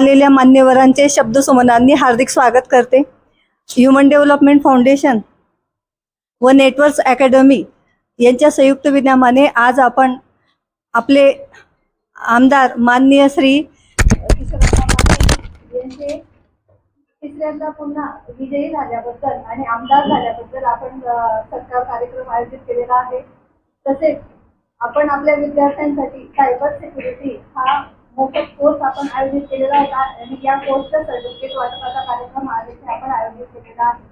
आलेल्या मान्यवरांचे शब्दसुमनांनी हार्दिक स्वागत करते. ह्युमन डेव्हलपमेंट फाउंडेशन व नेटवर्क्स अकॅडमी यांच्या संयुक्त विद्यमाने आज आपण आपले आमदार माननीय श्री यांचे तिसऱ्यांदा पुन्हा विजयी झाल्याबद्दल आणि आमदार झाल्याबद्दल आपण अ, सत्कार कार्यक्रम आयोजित केलेला आहे. तसेच आपण आपल्या विद्यार्थ्यांसाठी सायबर सिक्युरिटी हा मोफत कोर्स आपण आयोजित केलेला होता आणि या कोर्सचा सर्टिफिकेट वाटपाचा कार्यक्रम आज इथे आपण आयोजित केलेला आहे.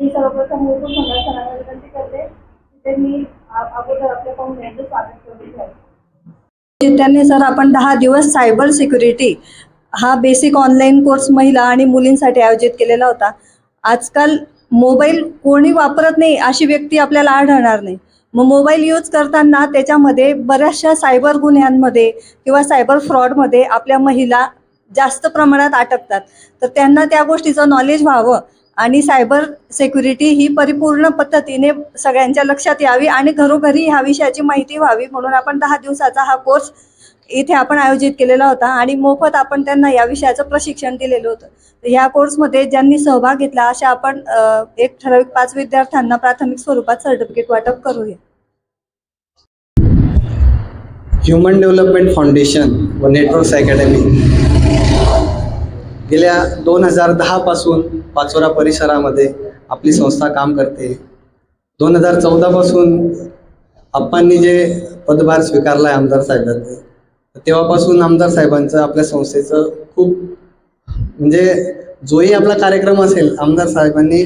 मी सर्वप्रथम मूलभूत संघटनाला विनंती करते. तिथे मी अगोदर आपल्या पाहून यांचं स्वागत करून घ्यावे त्यांनी सर आपण दहा दिवस सायबर सिक्युरिटी हा बेसिक ऑनलाईन कोर्स महिला आणि मुलींसाठी आयोजित केलेला होता. आजकाल मोबाईल कोणी वापरत नाही अशी व्यक्ती आपल्याला आढळणार नाही. मग मोबाईल यूज करताना त्याच्यामध्ये बऱ्याचशा सायबर गुन्ह्यांमध्ये किंवा सायबर फ्रॉडमध्ये आपल्या महिला जास्त प्रमाणात अटकतात. तर त्यांना त्या गोष्टीचं नॉलेज व्हावं आणि सायबर सिक्युरिटी ही परिपूर्ण पद्धतीने सगळ्यांच्या लक्षात यावी आणि घरोघरी ह्या विषयाची माहिती व्हावी म्हणून आपण दहा दिवसाचा हा कोर्स इथे आपण आयोजित केलेला होता आणि मोफत आपण त्यांना या विषयाचं प्रशिक्षण दिलेलं होतं. तर कोर्समध्ये ज्यांनी सहभाग घेतला अशा आपण एक ठराविक पाच विद्यार्थ्यांना प्राथमिक स्वरूपात सर्टिफिकेट वाटप करूया. ह्युमन डेव्हलपमेंट फाउंडेशन व नेटवर्क्स अकॅडमी गेल्या दोन हजार दहापासून पाचोरा परिसरामध्ये आपली संस्था काम करते. दोन हजार चौदापासून आप्पांनी जे पदभार स्वीकारला आहे आमदार साहेबांनी तेव्हापासून आमदार साहेबांचं आपल्या संस्थेचं खूप म्हणजे जोही आपला कार्यक्रम असेल आमदार साहेबांनी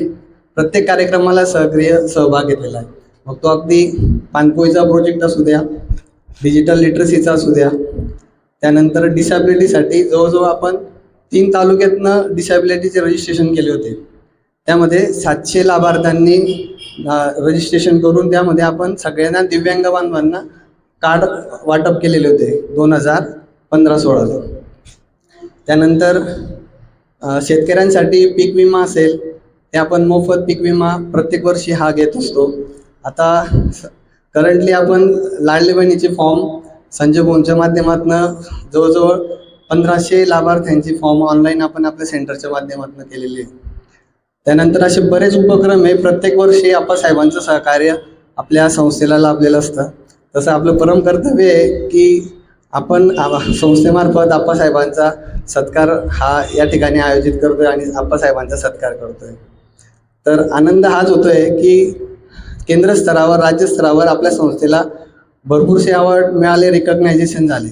प्रत्येक कार्यक्रमाला सक्रिय सहभाग घेतलेला आहे. मग तो अगदी पानपोईचा प्रोजेक्ट असू द्या डिजिटल लिटरसीचा असू द्या त्यानंतर डिसॅबिलिटीसाठी जवळजवळ आपण तीन तालुक्यातनं डिसॅबिलिटीचे रजिस्ट्रेशन केले होते. त्यामध्ये सातशे लाभार्थ्यांनी रजिस्ट्रेशन करून त्यामध्ये आपण सगळ्यांना दिव्यांग बांधवांना कार्ड वाटप केलेले होते दोन हजार पंधरा सोळाला त्यानंतर शेतकऱ्यांसाठी पीक विमा असेल ते आपण मोफत पीक विमा प्रत्येक वर्षी हा घेत असतो. आता करंटली आपण लाडली बहिणीचे फॉर्म संजय बोनच्या माध्यमातून जवळजवळ पंधराशे लाभार्थ्यांची फॉर्म ऑनलाईन आपण आपल्या सेंटरच्या माध्यमातून केलेली आहे. त्यानंतर असे बरेच उपक्रम आहे प्रत्येक वर्षी आप्पासाहेबांचं सहकार्य आपल्या संस्थेला लाभलेलं असतं. तसं आपलं परम कर्तव्य आहे की आपण संस्थेमार्फत आप्पासाहेबांचा सत्कार हा या ठिकाणी आयोजित करतोय आणि आप्पासाहेबांचा सत्कार करतोय. तर आनंद हाच होतोय की केंद्र स्तरावर आपल्या संस्थेला भरपूरसे अवॉर्ड मिळाले रिकग्नायझेशन झाले.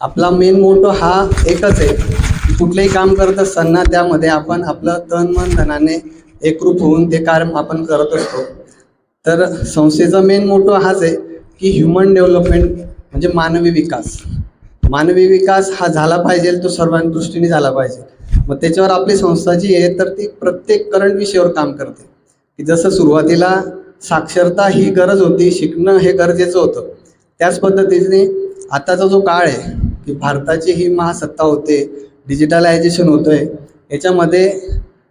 आपला मेन मोटो हा एकच आहे कुठलंही काम करत असताना त्यामध्ये आपण आपलं तन मन धनाने एकरूप होऊन ते काम आपण करत असतो. तर संस्थेचा मेन मोटो हाच आहे की ह्युमन डेव्हलपमेंट म्हणजे मानवी विकास. मानवी विकास हा झाला पाहिजे तो सर्वांदृष्टीने दृष्टीने झाला पाहिजे. मग त्याच्यावर आपली संस्था जी आहे तर ती प्रत्येक करंट विषयावर काम करते. की जसं सुरुवातीला साक्षरता ही गरज होती शिकणं हे गरजेचं होतं. त्याच पद्धतीने आताचा जो काळ आहे की भारताची ही महासत्ता होते डिजिटलायझेशन आहे याच्यामध्ये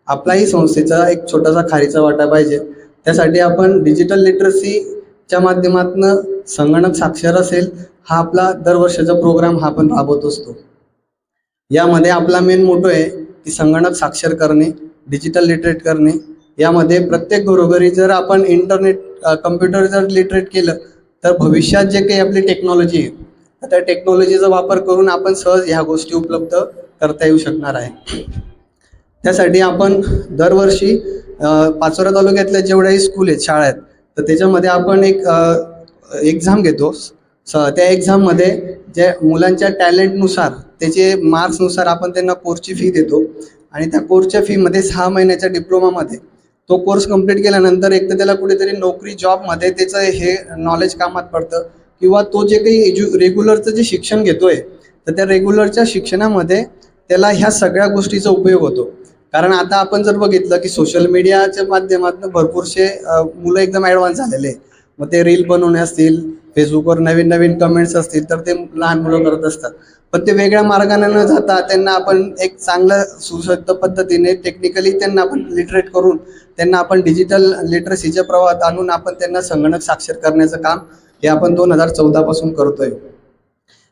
आपलाही संस्थेचा एक छोटासा खारीचा वाटा पाहिजे. त्यासाठी आपण डिजिटल लिटरसी च्या माध्यमातून संगणक साक्षर असेल हा आपला दरवर्षाचा प्रोग्राम हा आपण राबवत असतो. यामध्ये आपला मेन मोटो आहे की संगणक साक्षर करणे डिजिटल लिटरेट करणे. यामध्ये प्रत्येक घरोघरी जर आपण इंटरनेट कम्प्युटर जर लिटरेट केलं तर भविष्यात जे काही आपली टेक्नॉलॉजी आहे तर त्या टेक्नॉलॉजीचा वापर करून आपण सहज ह्या गोष्टी उपलब्ध करता येऊ शकणार आहे. त्यासाठी आपण दरवर्षी पाचोरा तालुक्यातल्या जेवढ्याही स्कूल आहेत शाळा आहेत तर त्याच्यामध्ये आपण एक एक्झाम घेतो. स त्या एक्झाममध्ये जे मुलांच्या टॅलेंटनुसार त्याचे मार्क्सनुसार आपण त्यांना कोर्सची फी देतो. आणि त्या कोर्सच्या फीमध्ये सहा महिन्याच्या डिप्लोमामध्ये तो कोर्स कंप्लीट केल्यानंतर एक तर त्याला कुठेतरी नोकरी जॉबमध्ये त्याचं हे नॉलेज कामात पडतं. किंवा तो जे काही एज्यु रेग्युलरचं जे शिक्षण घेतोय तर त्या रेग्युलरच्या शिक्षणामध्ये त्याला ह्या सगळ्या गोष्टीचा उपयोग होतो. कारण आता आपण जर बघितलं की सोशल मीडियाच्या माध्यमातून भरपूरसे मुलं एकदम ॲडव्हान्स झालेले मग ते रील बनवणे असतील फेसबुकवर नवीन नवीन कमेंट्स असतील तर ते लहान मुलं करत असतात. पण ते वेगळ्या मार्गाने न जाता त्यांना आपण एक चांगलं सुसज्ज पद्धतीने टेक्निकली त्यांना आपण लिटरेट करून त्यांना आपण डिजिटल लिटरसीच्या प्रवाहात आणून आपण त्यांना संगणक साक्षर करण्याचं काम हे आपण दोन हजार चौदापासून करतोय.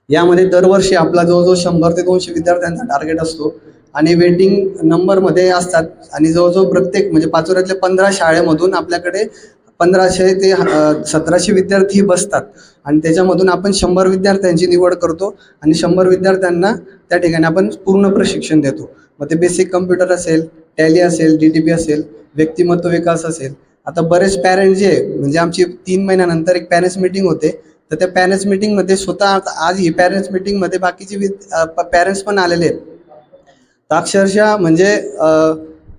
यामध्ये दरवर्षी आपला जवळजवळ शंभर ते दोनशे विद्यार्थ्यांचा टार्गेट असतो. आणि वेटिंग नंबरमध्ये असतात. आणि जवळजवळ प्रत्येक म्हणजे पाचोऱ्यातल्या पंधरा शाळेमधून आपल्याकडे पंधराशे ते सतराशे विद्यार्थी बसतात. आणि त्याच्यामधून आपण शंभर विद्यार्थ्यांची निवड करतो आणि शंभर विद्यार्थ्यांना त्या ठिकाणी आपण पूर्ण प्रशिक्षण देतो. मग ते बेसिक कम्प्युटर असेल टॅली असेल डी टी पी असेल व्यक्तिमत्व विकास असेल. आता बरेच पॅरेंट जे आहे, म्हणजे आमची तीन महिन्यानंतर एक पॅरेंट्स मीटिंग होते. तर त्या पॅरेंट्स मीटिंगमध्ये स्वतः आज ही पॅरेंट्स मीटिंगमध्ये बाकीचे विद पॅरेंट्स पण आलेले आहेत. तर अक्षरशः म्हणजे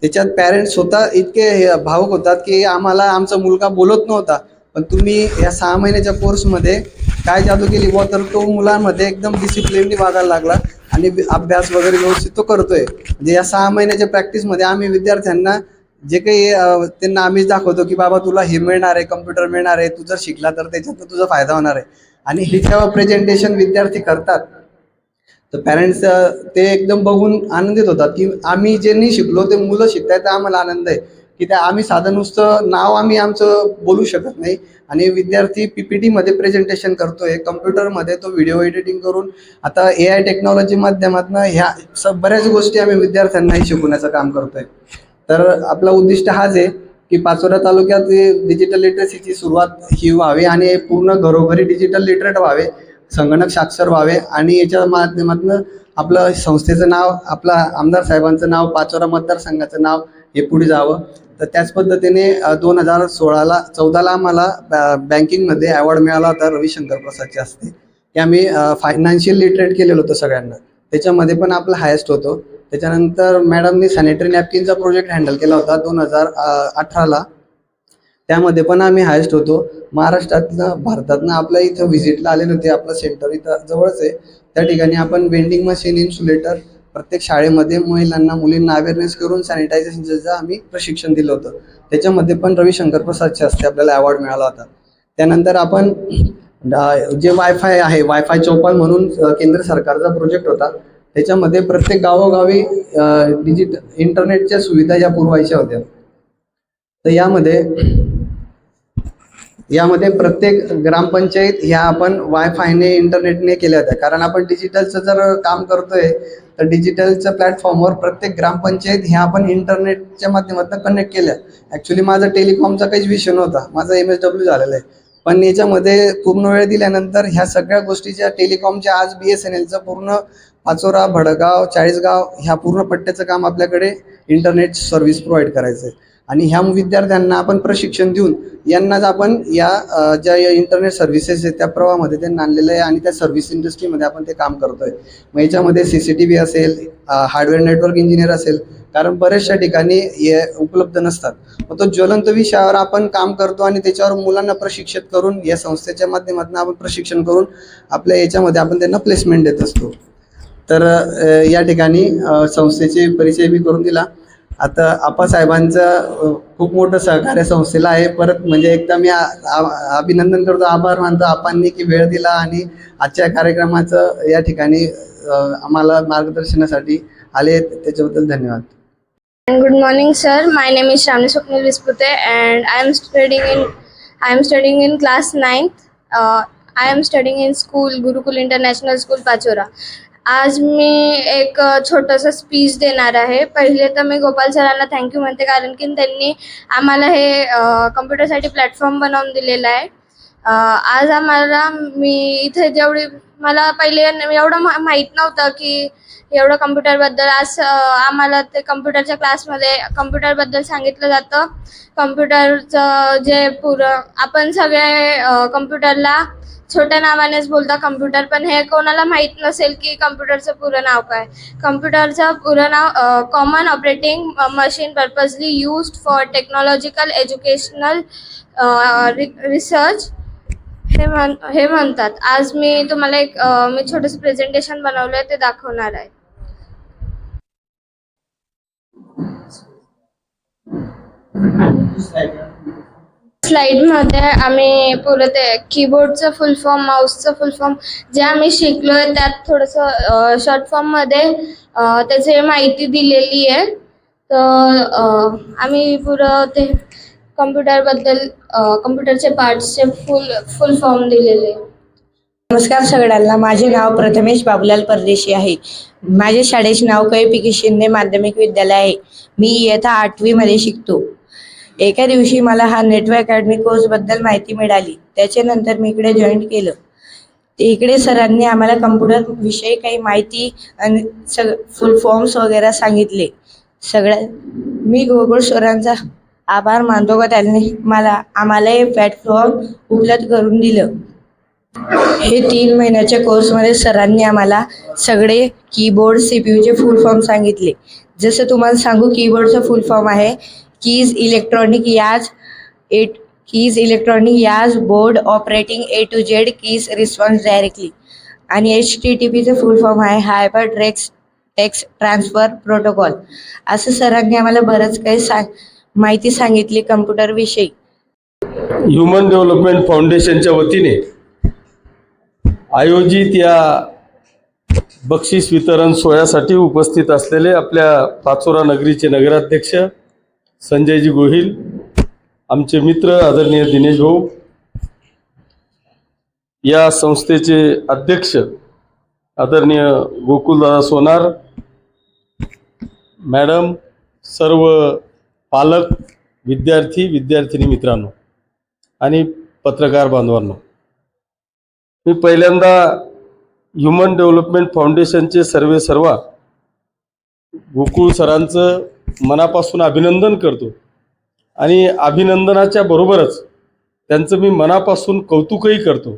त्याच्यात पॅरेंट्स स्वतः इतके भावुक होतात की आम्हाला आमचा मुलगा बोलत नव्हता. पण तुम्ही या सहा महिन्याच्या कोर्समध्ये काय जादू केली? व तर तो मुलांमध्ये एकदम डिसिप्लिनली वागायला लागला आणि अभ्यास वगैरे व्यवस्थित तो करतोय. म्हणजे या सहा महिन्याच्या प्रॅक्टिसमध्ये आम्ही विद्यार्थ्यांना जे काही त्यांना आम्हीच दाखवतो की बाबा तुला हे मिळणार आहे कम्प्युटर मिळणार आहे तू जर शिकला तर त्याच्यातनं तुझा फायदा होणार आहे. आणि हे जेव्हा प्रेझेंटेशन विद्यार्थी करतात तर पॅरेंट्स ते एकदम बघून आनंदित होतात की आम्ही जे नाही शिकलो ते मुलं शिकतायत तर आम्हाला आनंद आहे. की त्या आम्ही साधं नुसतं नाव आम्ही आमचं बोलू शकत नाही. आणि विद्यार्थी पी पी टीमध्ये प्रेझेंटेशन करतोय कम्प्युटरमध्ये तो व्हिडिओ एडिटिंग करून. आता ए आय टेक्नॉलॉजी माध्यमातून ह्या स बऱ्याच गोष्टी आम्ही विद्यार्थ्यांनाही शिकवण्याचं काम करतोय. तर आपला उद्दिष्ट हाच आहे की पाचोरा तालुक्यात डिजिटल लिटरसीची सुरुवात ही व्हावी आणि पूर्ण घरोघरी डिजिटल लिटरेट व्हावे. संगणक साक्षर व्हावे आणि याच्या माध्यमातून आपलं संस्थेचं नाव आपला आमदार साहेबांचं नाव पाचोरा मतदारसंघाचं नाव हे पुढे जावं. तर त्याच पद्धतीने दोन हजार सोळाला चौदाला आम्हाला बँकिंगमध्ये अवॉर्ड मिळाला होता रविशंकर प्रसादच्या असते ते आम्ही फायनान्शियल लिटरेट केलेलं होतं सगळ्यांना. त्याच्यामध्ये पण आपलं हायेस्ट होतो. त्याच्यानंतर मॅडमनी सॅनिटरी नॅपकिनचा प्रोजेक्ट हँडल केला होता दोन हजार अठराला. त्यामध्ये पण आम्ही हायेस्ट होतो. महाराष्ट्रातनं भारतातनं आपल्या इथं व्हिजिटला आलेले होते आपलं सेंटर इथं जवळच आहे. त्या ठिकाणी आपण वेंडिंग मशीन इन्सुलेटर प्रत्येक शाळेमध्ये महिलांना मुलींना अवेअरनेस करून सॅनिटायझेशनचं आम्ही प्रशिक्षण दिलं होतं. त्याच्यामध्ये पण रविशंकर प्रसादच्या हस्ते आपल्याला अवॉर्ड मिळाला होता. त्यानंतर आपण जे वायफाय आहे वायफाय चौपाल म्हणून केंद्र सरकारचा प्रोजेक्ट होता. त्याच्यामध्ये प्रत्येक गावोगावी डिजिटल इंटरनेटच्या सुविधा या पुरवायच्या होत्या. तर यामध्ये यामध्ये प्रत्येक ग्रामपंचायत ह्या आपण वायफायने इंटरनेटने केल्या होत्या. कारण आपण डिजिटलचं जर काम करतोय तर डिजिटलच्या प्लॅटफॉर्मवर प्रत्येक ग्रामपंचायत ह्या आपण इंटरनेटच्या माध्यमातून कनेक्ट केल्या. ॲक्च्युली माझा टेलिकॉमचा काहीच विषय नव्हता. माझा एम एस डब्ल्यू झालेला आहे. पण याच्यामध्ये पूर्ण वेळ दिल्यानंतर ह्या सगळ्या गोष्टीच्या टेलिकॉमच्या आज बी एस एन एलचं पूर्ण पाचोरा भडगाव चाळीसगाव ह्या पूर्ण पट्ट्याचं काम आपल्याकडे इंटरनेट सर्व्हिस प्रोव्हाइड करायचं आहे आणि ह्या विद्यार्थ्यांना आपण प्रशिक्षण देऊन यांनाच आपण या ज्या या इंटरनेट सर्व्हिसेस आहेत त्या प्रवाहामध्ये त्यांना आणलेलं आहे आणि त्या सर्व्हिस इंडस्ट्रीमध्ये आपण ते काम करतोय. मग याच्यामध्ये सी सी टी व्ही असेल हार्डवेअर नेटवर्क इंजिनियर असेल कारण बऱ्याचशा ठिकाणी हे उपलब्ध नसतात. मग तो ज्वलंत विषयावर आपण काम करतो आणि त्याच्यावर मुलांना प्रशिक्षित करून या संस्थेच्या माध्यमातून आपण प्रशिक्षण करून आपल्या याच्यामध्ये आपण त्यांना प्लेसमेंट देत असतो. तर या ठिकाणी संस्थेचे परिचय बी करून दिला. आता आपा साहेबांचं खूप मोठं सहकार्य संस्थेला आहे. परत म्हणजे एकदा मी अभिनंदन करतो आभार मानतो आपांनी की वेळ दिला आणि आजच्या कार्यक्रमाचं या ठिकाणी आम्हाला मार्गदर्शनासाठी आले त्याच्याबद्दल धन्यवाद. Good morning sir my name is Shyami Swapnil Vispute and I am studying in I am studying in class ninth I am studying in school Gurukul International School Pachora आज मी एक छोटंसं स्पीच देणार आहे. पहिले तर मी गोपाल सरांना थँक्यू म्हणते कारण की त्यांनी आम्हाला हे कम्प्युटरसाठी प्लॅटफॉर्म बनवून दिलेला आहे. आज आम्हाला मी इथे जेवढी मला पहिले एवढं माहीत नव्हतं की एवढं कम्प्युटरबद्दल. आज आम्हाला ते कम्प्युटरच्या क्लासमध्ये कम्प्युटरबद्दल सांगितलं जातं. कम्प्युटरचं जे पुरं आपण सगळे कम्प्युटरला छोट्या नावानेच बोलता. कम्प्युटर पण हे कोणाला माहीत नसेल की कम्प्युटरचं पुरं नाव काय. कम्प्युटरचं पुरं नाव common operating machine purposely used for technological educational research हे म्हण हे म्हणतात. आज मी तुम्हाला एक अ, मी छोटंसं प्रेझेंटेशन बनवलंय ते दाखवणार आहे. स्लाईडमध्ये आम्ही पुरं ते कीबोर्डचं फुल फॉर्म माऊसचं फुल फॉर्म जे आम्ही शिकलो आहे त्यात थोडंसं शॉर्ट फॉर्ममध्ये त्याची माहिती दिलेली आहे. तर अ, आम्ही पुरं ते कम्प्युटरबद्दल कम्प्युटरचे पार्ट्सचे फुल फुल फॉर्म दिलेले. नमस्कार सगळ्यांना माझे नाव प्रथमेश बाबूलाल परदेशी आहे. माझ्या शाळेचे नाव कैपिकी शिंदे माध्यमिक विद्यालय आहे. मी इयत्ता आठवीमध्ये शिकतो. एका दिवशी मला हा नेटवर्क अकॅडमी कोर्सबद्दल माहिती मिळाली. त्याच्यानंतर मी इकडे जॉईन केलं. इकडे सरांनी आम्हाला कम्प्युटर विषयी काही माहिती आणि सग फुल फॉर्म्स वगैरे सांगितले. सगळ्या मी गोकुळ सरांचा आभार मानतो का त्यांनी मला आम्हाला हे प्लॅटफॉर्म उपलब्ध करून दिलं. हे तीन महिन्याच्या कोर्समध्ये सरांनी आम्हाला सगळे कीबोर्ड सी पी यूचे फुल फॉर्म सांगितले. जसं तुम्हाला सांगू कीबोर्डचं फुल फॉर्म आहे. Keys electronic yet at keys electronic yet board operating A to Z keys response directly आणि एच टी टी पीचं फुल फॉर्म आहे hyper treks text transfer protocol असं सरांनी आम्हाला बरंच काही सांग माहिती सांगितली कम्प्युटर विषयी. ह्युमन डेव्हलपमेंट फाउंडेशनच्या वतीने आयोजित या बक्षीस वितरण सोहळ्यासाठी उपस्थित असलेले आपल्या पाचोरा नगरीचे नगराध्यक्ष संजयजी गोहिल आमचे मित्र आदरणीय दिनेश भाऊ या संस्थेचे अध्यक्ष आदरणीय गोकुलदादा सोनार मॅडम सर्व पालक विद्यार्थी विद्यार्थिनी मित्रांनो आणि पत्रकार बांधवांनो मी पहिल्यांदा ह्युमन डेव्हलपमेंट फाउंडेशनचे सर्वे सर्वा गोकुळ सरांचं मनापासून अभिनंदन करतो. आणि अभिनंदनाच्या बरोबरच त्यांचं मी मनापासून कौतुकही करतो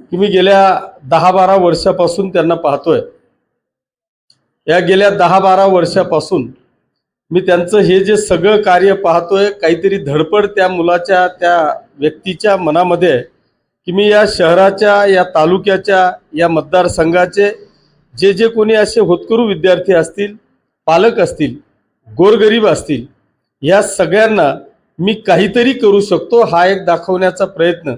की मी गेल्या दहा बारा वर्षापासून त्यांना पाहतोय. या गेल्या दहा बारा वर्षापासून मी त्यांचं हे जे सगळं कार्य पाहतोय काहीतरी धडपड त्या मुलाच्या त्या व्यक्तीच्या मनामध्ये आहे की मी या शहराच्या या तालुक्याच्या या मतदारसंघाचे जे जे कोणी असे होतकरू विद्यार्थी असतील पालक असतील गोरगरीब असतील या सगळ्यांना मी काहीतरी करू शकतो हा एक दाखवण्याचा प्रयत्न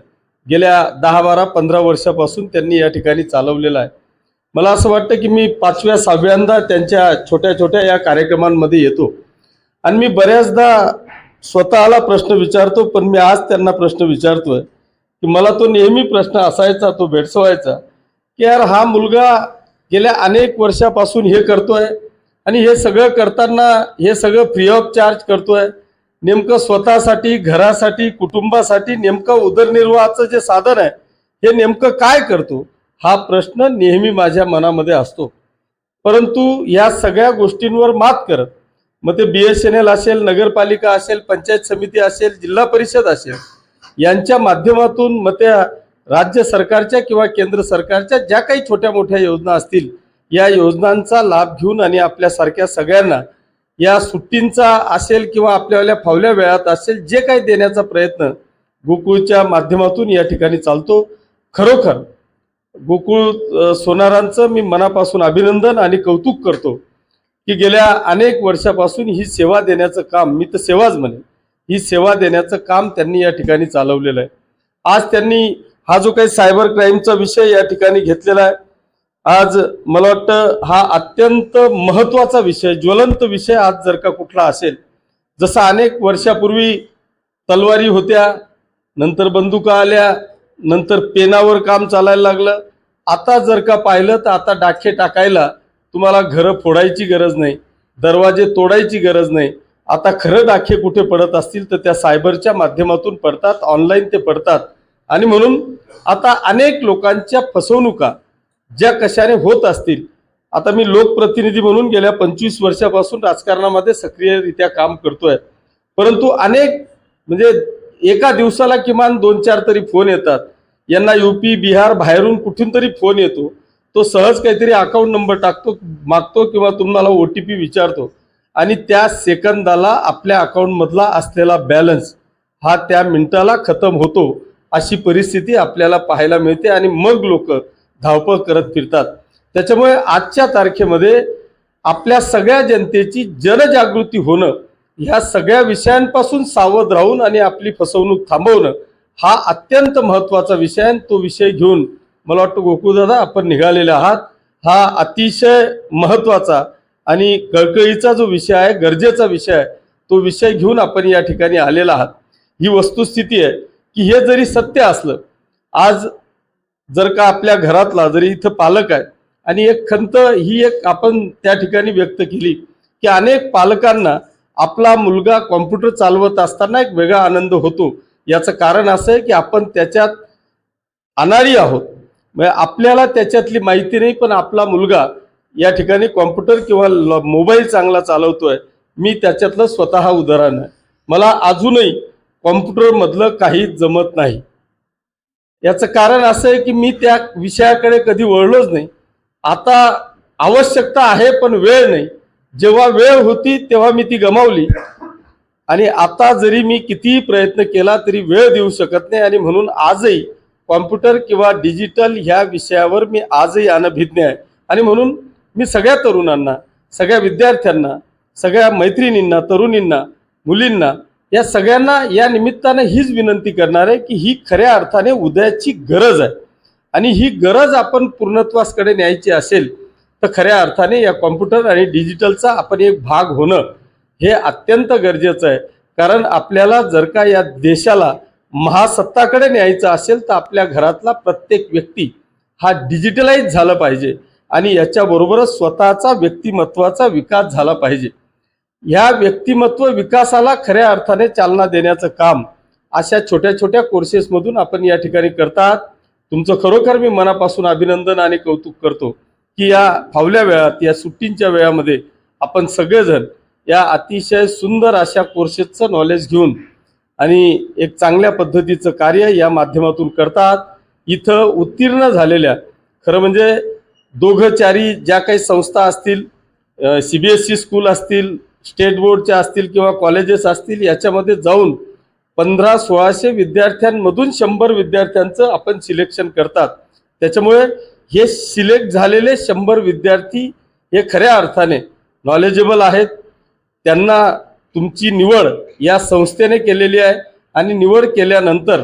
गेल्या दहा बारा पंधरा वर्षापासून त्यांनी या ठिकाणी चालवलेला आहे. मला असं वाटतं की मी पाचव्या सहाव्यांदा त्यांच्या छोट्या छोट्या या कार्यक्रमांमध्ये येतो. आणि मी बऱ्याचदा स्वतःला प्रश्न विचारतो पण मी आज त्यांना प्रश्न विचारतोय की मला तो नेहमी प्रश्न असायचा तो भेडसवायचा की यार हा मुलगा गेल्या अनेक वर्षापासून हे करतोय आणि हे सगळं करताना हे सगळं फ्री ऑफ चार्ज करतोय. नेमकं स्वतःसाठी घरासाठी कुटुंबासाठी नेमकं उदरनिर्वाहाचं जे साधन आहे हे नेमकं काय करतो? हा प्रश्न नेहमी माझ्या मनामध्ये असतो. परंतु या सगळ्या गोष्टींवर मात करत मग ते बी एस एन एल असेल नगरपालिका असेल पंचायत समिती असेल जिल्हा परिषद असेल यांच्या माध्यमातून मग त्या राज्य सरकारच्या किंवा केंद्र सरकारच्या ज्या काही छोट्या मोठ्या योजना असतील या योजनांचा लाभ घेऊन आणि आपल्यासारख्या सगळ्यांना या सुट्टींचा असेल किंवा आपल्यावाल्या फावल्या वेळात असेल जे काही देण्याचा प्रयत्न गोकुळच्या माध्यमातून या ठिकाणी चालतो खरोखर गोकुळ सोनारांचं मी मनापासून अभिनंदन आणि कौतुक करतो की गेल्या अनेक वर्षापासून ही सेवा देण्याचं काम मी तर सेवाच म्हणेन ही सेवा देण्याचं काम त्यांनी या ठिकाणी चालवलेलं आहे. आज त्यांनी हा जो काही सायबर क्राईमचा विषय या ठिकाणी घेतलेला आहे आज मला वाटतं हा अत्यंत महत्त्वाचा विषय ज्वलंत विषय आज जर का कुठला असेल जसा अनेक वर्षापूर्वी तलवारी होत्या नंतर बंदुका आल्या नंतर पेनावर काम चालायला लागलं. आता जर का पाहिलं तर आता डाखे टाकायला तुम्हाला घरं फोडायची गरज नाही दरवाजे तोडायची गरज नाही. आता खरं डाखे कुठे पडत असतील तर त्या सायबरच्या माध्यमातून पडतात ऑनलाईन ते पडतात. आणि म्हणून आता अनेक लोकांच्या फसवणुका ज्या कशाने होत असतील आता मी लोकप्रतिनिधी म्हणून गेल्या पंचवीस वर्षापासून राजकारणामध्ये सक्रियरित्या काम करतोय. परंतु अनेक म्हणजे एका दिवसाला किमान दोन चार तरी फोन येतात. यांना युपी बिहार बाहेरून कुठून तरी फोन येतो. तो सहज काहीतरी अकाउंट नंबर टाकतो मागतो किंवा तुम्हाला ओ टी पी विचारतो. आणि त्या सेकंदाला आपल्या अकाउंटमधला असलेला बॅलन्स हा त्या मिनिटाला खतम होतो अशी परिस्थिती आपल्याला पाहायला मिळते आणि मग लोक धावपळ करत फिरतात. त्याच्यामुळे आजच्या तारखेमध्ये आपल्या सगळ्या जनतेची जनजागृती होणं ह्या सगळ्या विषयांपासून सावध राहून आणि आपली फसवणूक थांबवणं हा अत्यंत महत्त्वाचा विषय आहे. आणि तो विषय घेऊन मला वाटतं गोकुळदादा आपण निघालेले आहात. हा अतिशय महत्त्वाचा आणि कळकळीचा जो विषय आहे गरजेचा विषय आहे तो विषय घेऊन आपण या ठिकाणी आलेला आहात. ही वस्तुस्थिती आहे की हे जरी सत्य असलं आज जर का आपल्या घरातला जरी इथं पालक आहे आणि एक खंत ही एक आपण त्या ठिकाणी व्यक्त केली की अनेक पालकांना आपला मुलगा कॉम्प्युटर चालवत असताना एक वेगळा आनंद होतो. याचं कारण असं आहे की आपण त्याच्यात अनारी आहोत. म्हणजे आपल्याला त्याच्यातली माहिती नाही पण आपला मुलगा या ठिकाणी कॉम्प्युटर किंवा ल- मोबाईल चांगला चालवतोय. मी त्याच्यातलं स्वतः उदाहरण आहे. मला अजूनही कॉम्प्युटरमधलं काही जमत नाही. याचं कारण असं आहे की मी त्या विषयाकडे कधी वळलोच नाही. आता आवश्यकता आहे पण वेळ नाही. जेव्हा वेळ होती तेव्हा मी ती गमावली. आणि आता जरी मी कितीही प्रयत्न केला तरी वेळ देऊ शकत नाही आणि म्हणून आजही कॉम्प्युटर किंवा डिजिटल ह्या विषयावर मी आजही अनभिज्ञ आहे. आणि म्हणून मी सगळ्या तरुणांना सगळ्या विद्यार्थ्यांना सगळ्या मैत्रिणींना तरुणींना मुलींना या सगळ्यांना या निमित्तानं हीच विनंती करणार आहे की ही खऱ्या अर्थाने उद्याची गरज आहे. आणि ही गरज आपण पूर्णत्वासकडे न्यायची असेल तर खऱ्या अर्थाने या कॉम्प्युटर आणि डिजिटलचा आपण एक भाग होणं हे अत्यंत गरजेचं आहे. कारण आपल्याला जर का या देशाला महासत्ताकडे न्यायचं असेल तर आपल्या घरातला प्रत्येक व्यक्ती हा डिजिटलाइज झाला पाहिजे आणि याच्याबरोबरच स्वतःचा व्यक्तिमत्वाचा विकास झाला पाहिजे. ह्या व्यक्तिमत्व विकासाला खऱ्या अर्थाने चालना देण्याचं काम अशा छोट्या छोट्या कोर्सेसमधून आपण या ठिकाणी करतात. तुमचं खरोखर मी मनापासून अभिनंदन आणि कौतुक करतो. की या फावल्या वेळात या सुट्टींच्या वेळामध्ये आपण सगळेजण या अतिशय सुंदर अशा कोर्सेसचं नॉलेज घेऊन आणि एक चांगल्या पद्धतीचं कार्य या माध्यमातून करतात. इथं उत्तीर्ण झालेल्या खरं म्हणजे दोघं चारी ज्या काही संस्था असतील C B S C school असतील स्टेट बोर्डच्या असतील किंवा कॉलेजेस असतील याच्यामध्ये जाऊन पंधरा सोळाशे विद्यार्थ्यांमधून शंभर विद्यार्थ्यांचं आपण सिलेक्शन करतात. त्याच्यामुळे हे सिलेक्ट झालेले शंभर विद्यार्थी हे खऱ्या अर्थाने नॉलेजेबल आहेत. त्यांना तुमची निवड या संस्थेने केलेली आहे आणि निवड केल्यानंतर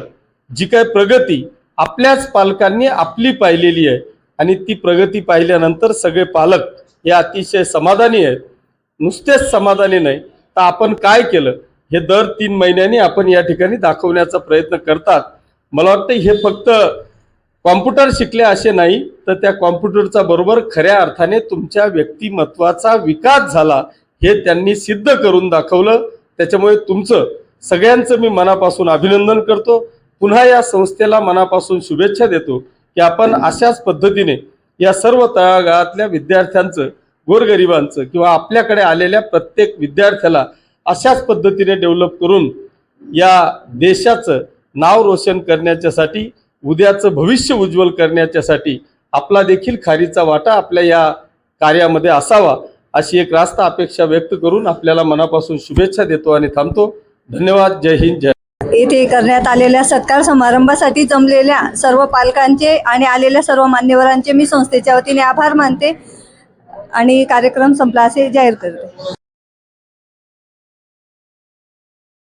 जी काय प्रगती आपल्याच पालकांनी आपली पाहिलेली आहे आणि ती प्रगती पाहिल्यानंतर सगळे पालक हे अतिशय समाधानी आहेत. नुसतेच समाधानी नाही तर आपण काय केलं? हे दर तीन महिन्यांनी आपण या ठिकाणी दाखवण्याचा प्रयत्न करतात. मला वाटतं हे फक्त कॉम्प्युटर शिकले असे नाही तर त्या कॉम्प्युटरचा बरोबर खऱ्या अर्थाने तुमच्या व्यक्तिमत्वाचा विकास झाला हे त्यांनी सिद्ध करून दाखवलं. त्याच्यामुळे तुमचं सगळ्यांचं मी मनापासून अभिनंदन करतो. पुन्हा या संस्थेला मनापासून शुभेच्छा देतो की आपण अशाच पद्धतीने या सर्व तळागाळातल्या विद्यार्थ्यांचं गोरगरिबांचं किंवा आपल्याकडे आलेल्या प्रत्येक विद्यार्थ्याला अशाच पद्धतीने डेव्हलप करून या देशाचं नाव रोशन करण्याच्यासाठी उद्याचं भविष्य उज्ज्वल करण्याच्यासाठी आपला देखील खारीचा वाटा आपल्या या कार्यामध्ये असावा अशी एक रास्त अपेक्षा व्यक्त करून आपल्याला मनापासून शुभेच्छा देतो आणि थांबतो. धन्यवाद. जय हिंद जय येथे करण्यात आलेल्या सत्कार समारंभासाठी जमलेल्या सर्व पालकांचे आणि आलेल्या सर्व मान्यवरांचे मी संस्थेच्या वतीने आभार मानते आणि कार्यक्रम संपला असे जाहीर करते.